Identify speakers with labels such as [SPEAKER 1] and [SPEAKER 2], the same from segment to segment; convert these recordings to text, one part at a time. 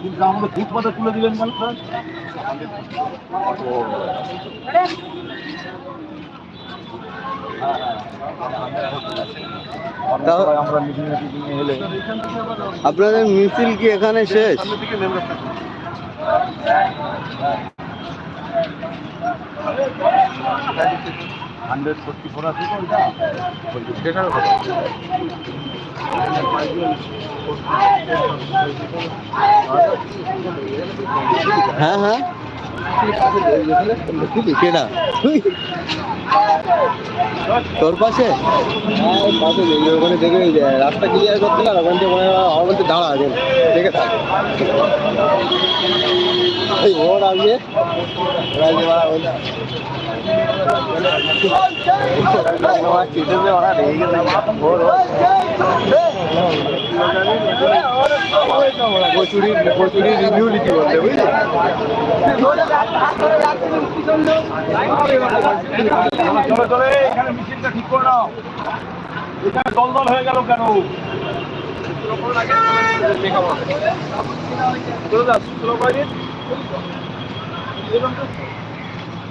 [SPEAKER 1] কিন্তু মতো তুলে দিলেন কেন স্যার
[SPEAKER 2] আপনাদের মিছিল কি এখানে শেষ?
[SPEAKER 1] হান্ড্রেড ফোর্টি ফোর আছে। সেটারও
[SPEAKER 2] হ্যাঁ হ্যাঁ। কেডা? তোর পাশে? পাশে ওখানে দেখে রাস্তা ক্লিয়ার করতে না ওখান থেকে আমার বলতে দাঁড়া আগে। দেখে থাক ওর ওইটা কচুরি কচুরি রিভিউ লিখি
[SPEAKER 1] এখানে ঠিক করে নাও এখানে দল দল হয়ে গেল কেন চলে যা স্লো বাইরে বুঝতে পেরেছি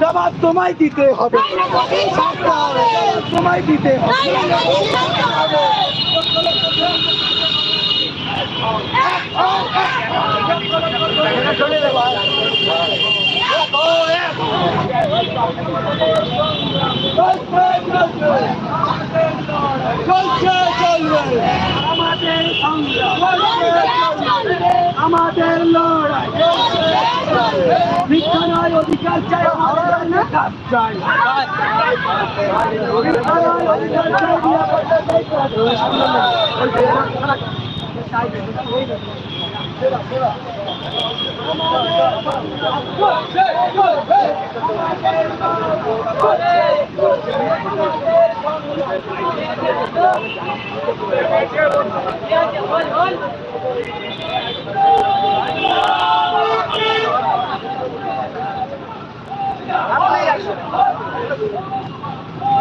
[SPEAKER 2] জবাব তোমায় দিতে হবে। তোমায় দিতে হবে। চলছে আমাদের সংগ্রাম আমাদের লড়াই। নয় অধিকার চাই আমাদের নেতা চাই অধিকার নয় অধিকার চাই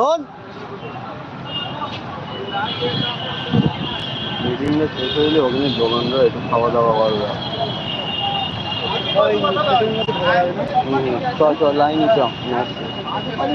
[SPEAKER 2] এখন মিটিংটা শেষ হইলে ওখানে দোকানরা একটু খাওয়া দাওয়া করবে। চ চ লাইনে চ আমি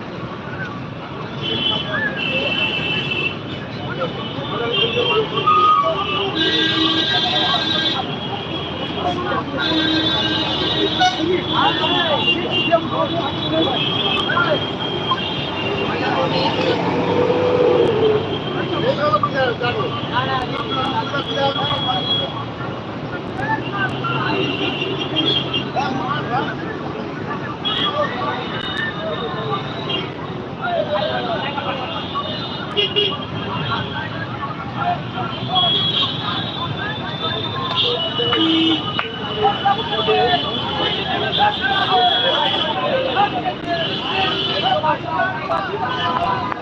[SPEAKER 2] Thank you. আসছি।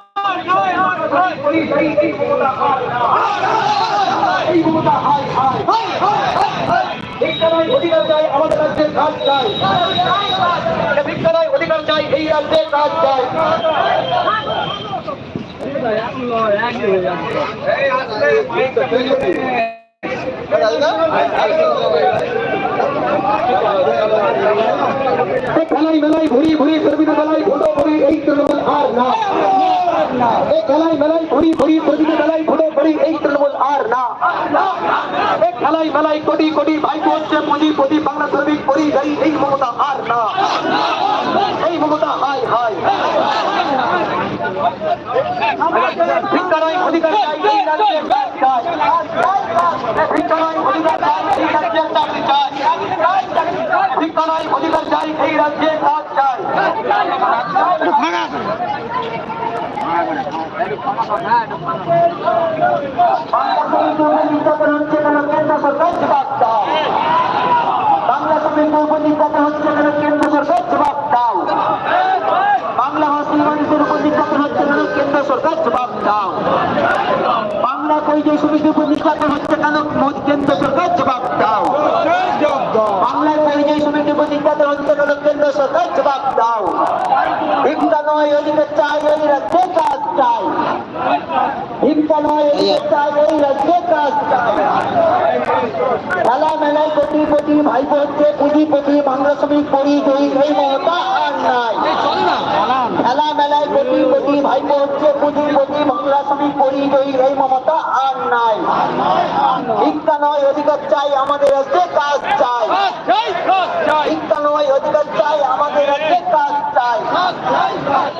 [SPEAKER 3] অধিকার চাই আমাদের রাজ্যের কাজ চাই ভিক্ষায় অধিকার চাই এই রাজ্যের কাজ চাই মেলাই ঘুরি ঘুরি প্রতিটা বেলায় ভোটো করি এই তৃণমূল আর না। এই খেলাই মেলাই ঘুরি ঘুরি প্রতিটা বেলায় ভোটো করি এই তৃণমূল আর না। এই খেলাই মেলাই কোটি কোটি ভাইপো হচ্ছে পুঁজিপতি বাংলা শ্রমিক পরিযায়ী এই মমতা আর না। এই মমতা, হাই হাই। ভিক্ষায় অধিকার চাই, এই রাজ্যের চাই চাই। এই অধিকার চাই, এই রাজ্যের কাজ চাই। বাংলা শ্রমিক উপর হচ্ছে কেন কেন্দ্র সরকার জবাব দাও বাংলার পরিযায়ী শ্রমিকের উপর নির্যাতন হচ্ছে কেন কেন্দ্র সরকার জবাব দাও। ভিক্ষা নয় অধিকার চাই এই রাজ্যে কাজ চাই ভিক্ষা নয় অধিকার চাই এই রাজ্যে কাজ চাই খেলা মেলায় কোটি কোটি ভাইপো হচ্ছে পুঁজিপতি বাংলা শ্রমিক পরিযায়ী এই মমতা আর নাই। খেলা মেলায় কোটি কোটি ভাইপো হচ্ছে পুঁজিপতি বাংলা শ্রমিক পরিযায়ী এই মমতা আর নাই। ভিক্ষা নয় অধিকার চাই আমাদের রাজ্যে কাজ চাই। ভিক্ষা নয় অধিকার চাই।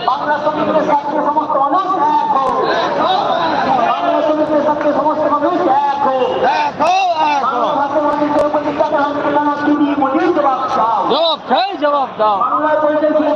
[SPEAKER 3] বাংলা শ্রমিকের সাথে সমস্ত মানুষ এক হোক। বাংলা শ্রমিকের সাথে সমস্ত মানুষ এক হোক। জবাব দাও।
[SPEAKER 2] জবাব দাও
[SPEAKER 3] পরিচয় ছিল